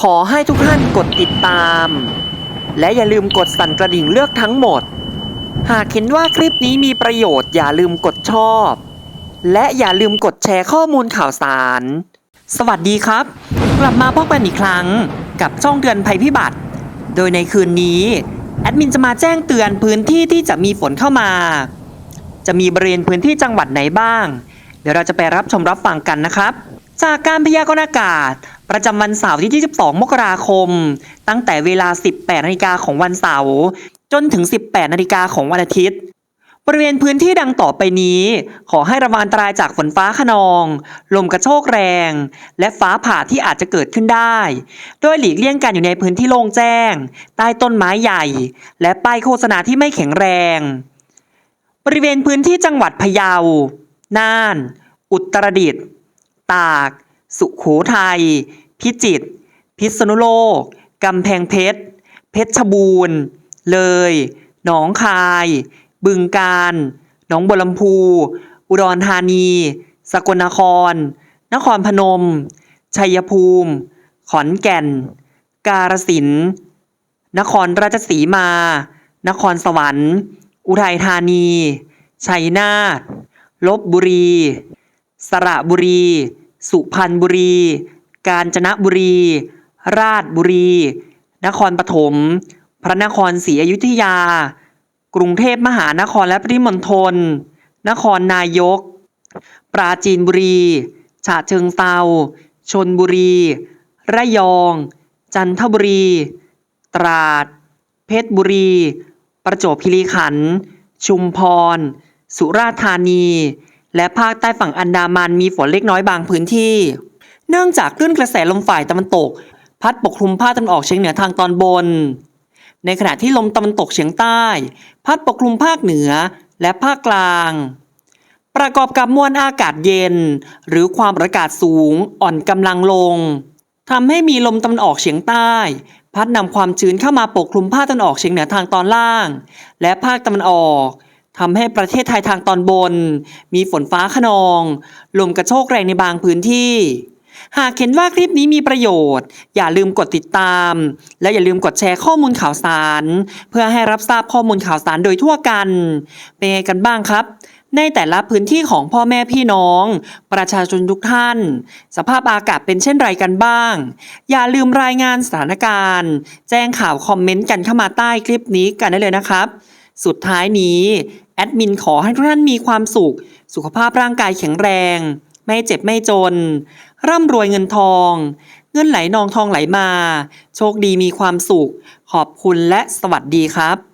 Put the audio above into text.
ขอให้ทุกท่านกดติดตาม และอย่าลืมกดสั่นกระดิ่งเลือกทั้งหมด หากเห็นว่าคลิปนี้มีประโยชน์อย่าลืมกดชอบ และอย่าลืมกดแชร์ข้อมูลข่าวสาร สวัสดีครับ กลับมาพบกันอีกครั้งกับช่องเตือนภัยพิบัติ โดยในคืนนี้ แอดมินจะมาแจ้งเตือนพื้นที่ที่จะมีฝนเข้ามา จะมีบริเวณพื้นที่จังหวัดไหนบ้าง เดี๋ยวเราจะไปรับชมรับฟังกันนะครับ จากการพยากรณ์อากาศ ประจำวันเสาร์ที่ 22 มกราคม ตั้งแต่เวลา 18 นาฬิกาของวันเสาร์จนถึง 18 นาฬิกาของวันอาทิตย์ บริเวณพื้นที่ดังต่อไปนี้ ขอให้ระวังอันตรายจากฝนฟ้าขนอง ลมกระโชกแรง และฟ้าผ่าที่อาจจะเกิดขึ้นได้ โดยหลีกเลี่ยงการอยู่ในพื้นที่โล่งแจ้ง ใต้ต้นไม้ใหญ่ และป้ายโฆษณาที่ไม่แข็งแรง บริเวณพื้นที่จังหวัดพะเยา น่าน อุตรดิตถ์ ตาก สุขโขทัย พิจิตร พิษณุโลก กำแพงเพชร เพชรบูรณ์ เลย หนองคาย บึงกาฬหนองบัวลำพู อุดรธานี สกลนคร นครพนม ชัยภูมิ ขอนแก่น กาฬสินธุ์นครราชสีมา นครสวรรค์ อุทัยธานี ชัยนาท ลบบุรี สระบุรี สุพรรณบุรี กาญจนบุรี ราชบุรี นครปฐม พระนครศรีอยุธยา กรุงเทพมหานครและปริมณฑล นครนายก ปราจีนบุรี ฉะเชิงเซาชนบุรี ระยอง จันทบุรี ตราด เพชรบุรี ประจวบคีรีขันธ์ ชุมพร สุราษฎร์ธานี และภาคใต้ฝั่งอันดามันมีฝนเล็กน้อยบางพื้นที่ เนื่องจากคลื่นกระแสลมฝ่ายตะวันตก พัดปกคลุมภาคตะวันออกเฉียงเหนือทางตอนบน ในขณะที่ลมตะวันตกเฉียงใต้ พัดปกคลุมภาคเหนือและภาคกลาง ประกอบกับมวลอากาศเย็น หรือความกดอากาศสูงอ่อนกำลังลงทำให้มีลมตะวันออกเฉียงใต้ พัดนำความชื้นเข้ามาปกคลุมภาคตะวันออกเฉียงเหนือทางตอนล่าง และภาคตะวันออก ทำให้ประเทศไทยทางตอนบน มีฝนฟ้าขนอง ลมกระโชกแรงในบางพื้นที่ หากเห็นว่าคลิปนี้มีประโยชน์ อย่าลืมกดติดตาม และอย่าลืมกดแชร์ข้อมูลข่าวสาร เพื่อให้รับทราบข้อมูลข่าวสารโดยทั่วกัน เป็นไงกันบ้างครับ ในแต่ละพื้นที่ของพ่อแม่พี่น้อง ประชาชนทุกท่าน สภาพอากาศเป็นเช่นไรกันบ้าง อย่าลืมรายงานสถานการณ์ แจ้งข่าวคอมเมนต์กันเข้ามาใต้คลิปนี้กันได้เลยนะครับ สุดท้ายนี้ แอดมินขอให้ทุกท่านมีความสุข สุขภาพร่างกายแข็งแรง ไม่เจ็บไม่จน ร่ำรวยเงินทอง เงินไหลนองทองไหลมา โชคดีมีความสุข ขอบคุณและสวัสดีครับ